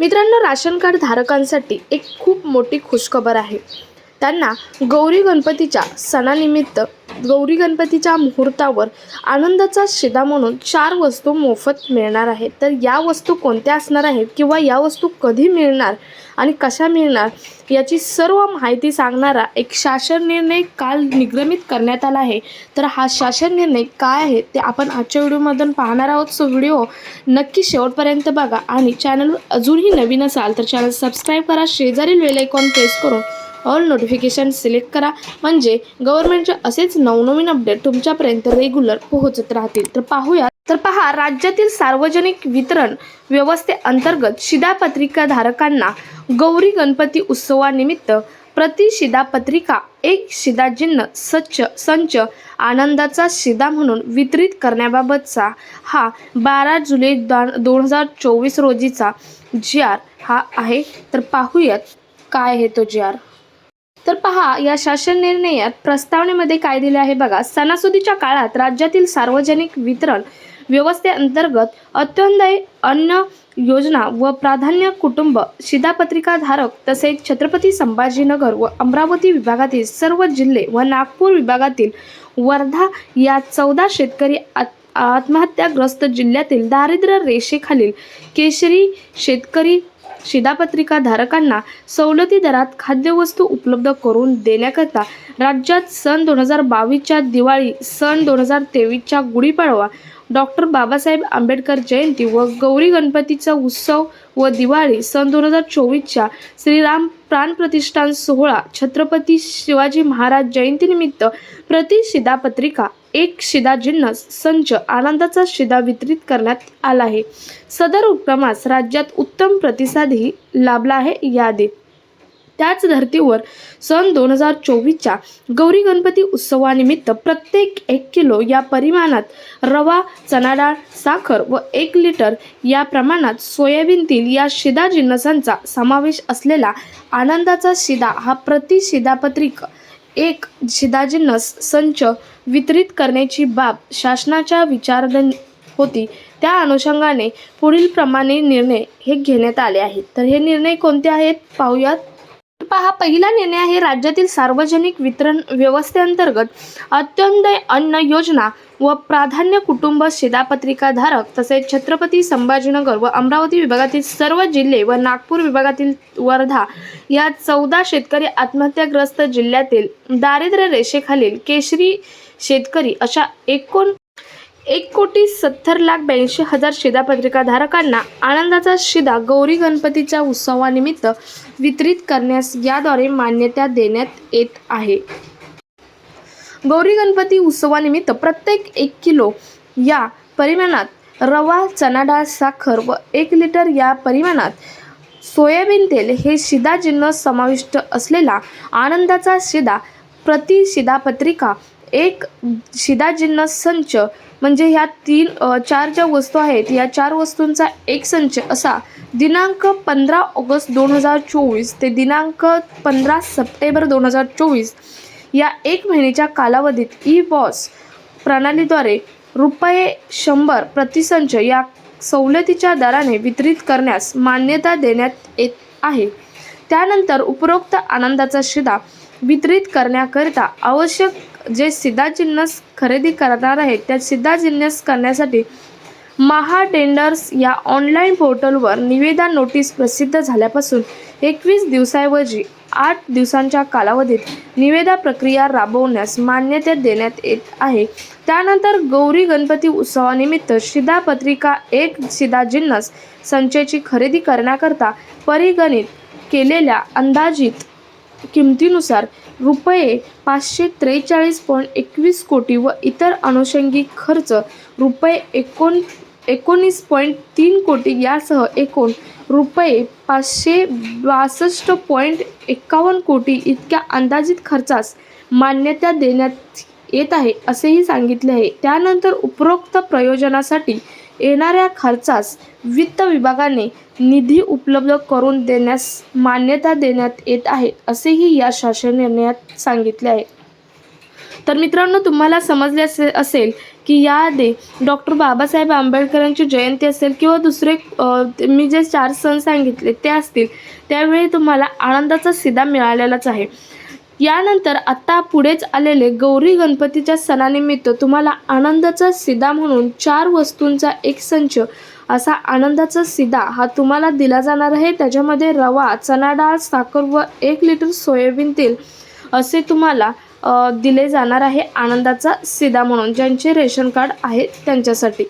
मित्रांनो ration card धारकांसाठी एक खूप मोठी खुशखबर आहे. त्यांना गौरी गणपतीच्या सणानिमित्त गौरी गणपतीच्या मुहूर्तावर आनंदाचा शिदा म्हणून चार वस्तू मोफत मिळणार आहेत. तर या वस्तू कोणत्या असणार आहेत किंवा या वस्तू कधी मिळणार आणि कशा मिळणार? याची सर्व माहिती सांगणारा एक शासन निर्णय काल निगमित करण्यात आला आहे. तर हा शासन निर्णय काय आहे ते आपण आजच्या व्हिडिओमधून पाहणार आहोत. सो व्हिडिओ नक्की शेवटपर्यंत बघा आणि चॅनल अजूनही नवीन असाल तर चॅनल सबस्क्राईब करा. शेजारील वेलायकॉन प्रेस करून ऑल नोटिफिकेशन सिलेक्ट करा. म्हणजे गव्हर्नमेंटचे असेच नवनवीन अपडेट तुमच्यापर्यंत रेग्युलर पोहोचत राहतील. तर पाहूया. तर पहा राज्यातील सार्वजनिक वितरण व्यवस्थेअंतर्गत शिधापत्रिका धारकांना गौरी गणपती उत्सवानिमित्त प्रति शिधापत्रिका एक शिधाचिन्ह सच्च संच आनंदाचा शिधा म्हणून वितरित करण्याबाबतचा हा बारा जुलै दोन हजार चोवीस रोजीचा जी आर हा आहे. तर पाहूयात काय आहे तो जी आर तर पहा या शासन निर्णयात प्रस्तावनेमध्ये काय दिले आहे बघा. सणासुदीच्या काळात राज्यातील सार्वजनिक वितरण व्यवस्थेअंतर्गत अत्योदय अन्न योजना व प्राधान्य कुटुंब शिधापत्रिका धारक तसेच छत्रपती संभाजीनगर व अमरावती विभागातील सर्व जिल्हे व नागपूर विभागातील वर्धा या चौदा शेतकरी आत- आत्महत्याग्रस्त जिल्ह्यातील दारिद्र्य रेषेखालील केशरी शेतकरी शिधापत्रिका धारकांना सवलती दरात खाद्यवस्तू उपलब्ध करून देण्याकरता राज्यात सन दोन हजार बावीसच्या दिवाळी सन दोन हजार तेवीसच्या गुढीपाडवा डॉक्टर बाबासाहेब आंबेडकर जयंती व गौरी गणपतीचा उत्सव व दिवाळी सन दोन हजार चोवीसच्या श्रीराम प्राण प्रतिष्ठान सोहळा छत्रपती शिवाजी महाराज जयंतीनिमित्त प्रतिशिधापत्रिका एक शिदा जिन्नस संच आनंदाचा शिदा वितरित करण्यात आला आहे. सदर उपक्रमास राज्यात उत्तम प्रतिसादही लाभला आहे. यादी त्याच धर्तीवर सन दोन हजार चोवीसच्या गौरी गणपती उत्सवानिमित्त प्रत्येक एक किलो या परिमाणात रवा चणाडाळ साखर व एक लिटर या प्रमाणात सोयाबीन तेल या शिदा जिन्नसांचा समावेश असलेला आनंदाचा शिदा हा प्रति शिधापत्रिक एक शिदाजिन्नस संच वितरित करण्याची बाब शासनाच्या विचारधन होती. त्या अनुषंगाने पुढील प्रमाणे निर्णय हे घेण्यात आले आहेत. तर हे निर्णय कोणते आहेत? पाहूयात. पहा पहिला निर्णय आहे राज्यातील सार्वजनिक वितरण व्यवस्थेअंतर्गत अत्योदय अन्न योजना व प्राधान्य कुटुंब शिधापत्रिका धारक तसेच छत्रपती संभाजीनगर व अमरावती विभागातील सर्व जिल्हे व नागपूर विभागातील वर्धा या चौदा शेतकरी आत्महत्याग्रस्त जिल्ह्यातील दारिद्र्य रेषेखालील केशरी शेतकरी अशा एकूण एक कोटी सत्तर लाख ब्याऐंशी हजार शिधापत्रिका धारकांना आनंदाचा शिधा गौरी गणपतीच्या उत्सवानिमित्त वितरित करण्यास याद्वारे मान्यता देण्यात येत आहे. गौरी गणपती उत्सवानिमित्त प्रत्येक एक किलो या परिमाणात रवा चणाडाळ साखर व एक लिटर या परिमाणात सोयाबीन तेल हे शिधा जिन्नस समाविष्ट असलेला आनंदाचा शिधा प्रति शिधापत्रिका एक शिदाजिन्न संच म्हणजे ह्या तीन चार ज्या वस्तू आहेत या चार वस्तूंचा एक संच असा दिनांक पंधरा ऑगस्ट दोन हजार चोवीस ते दिनांक पंधरा सप्टेंबर दोन हजार चोवीस या एक महिन्याच्या कालावधीत ई बॉस प्रणालीद्वारे रुपये शंभर प्रतिसंच या सवलतीच्या दराने वितरित करण्यास मान्यता देण्यात येत आहे. त्यानंतर उपरोक्त आनंदाचा शिधा वितरित करण्याकरिता आवश्यक जे सिद्धा जिन्नस खरेदी करणार आहेत त्या सिद्धा जिन्नस करण्यासाठी महा टेंडर्स या ऑनलाईन पोर्टलवर निवेदन नोटीस प्रसिद्ध झाल्यापासून एकवीस दिवसाऐवजी आठ दिवसांच्या कालावधीत निवेदा प्रक्रिया राबवण्यास मान्यता देण्यात येत आहे. त्यानंतर गौरी गणपती उत्सवानिमित्त शिधापत्रिका एक शिधा जिन्नस संचयची खरेदी करण्याकरता परिगणित केलेल्या अंदाजित किमतीनुसार रुपये पाचशे त्रेचाळीस पॉईंट एकवीस कोटी व इतर अनुषंगिक खर्च रुपये एकोण एकोणीस पॉईंट तीन कोटी यासह एकूण रुपये पाचशे बासष्ट पॉईंट एकावन्न कोटी इतक्या अंदाजित खर्चास मान्यता देण्यात येत आहे असेही सांगितले आहे. त्यानंतर उपरोक्त प्रयोजनासाठी येणाऱ्या खर्चास वित्त विभागाने निधी उपलब्ध करून देण्यास मान्यता देण्यात येत आहे असेही या शासन निर्णयात सांगितले आहे. तर मित्रांनो तुम्हाला समजले असे असेल की याआधी डॉक्टर बाबासाहेब आंबेडकरांची जयंती असेल किंवा दुसरे मी जे चार सण सांगितले ते असतील त्यावेळी तुम्हाला आनंदाचा सिदा मिळालेलाच आहे. यानंतर आत्ता पुढेच आलेले गौरी गणपतीच्या सणानिमित्त तुम्हाला आनंदाचा सिदा म्हणून चार वस्तूंचा एक संच असा आनंदाचा सिदा हा तुम्हाला दिला जाणार आहे. त्याच्यामध्ये रवा चणा डाळ साखर व एक लिटर सोयाबीन तेल असे तुम्हाला दिले जाणार आहे आनंदाचा सिदा म्हणून ज्यांचे रेशन कार्ड आहे त्यांच्यासाठी.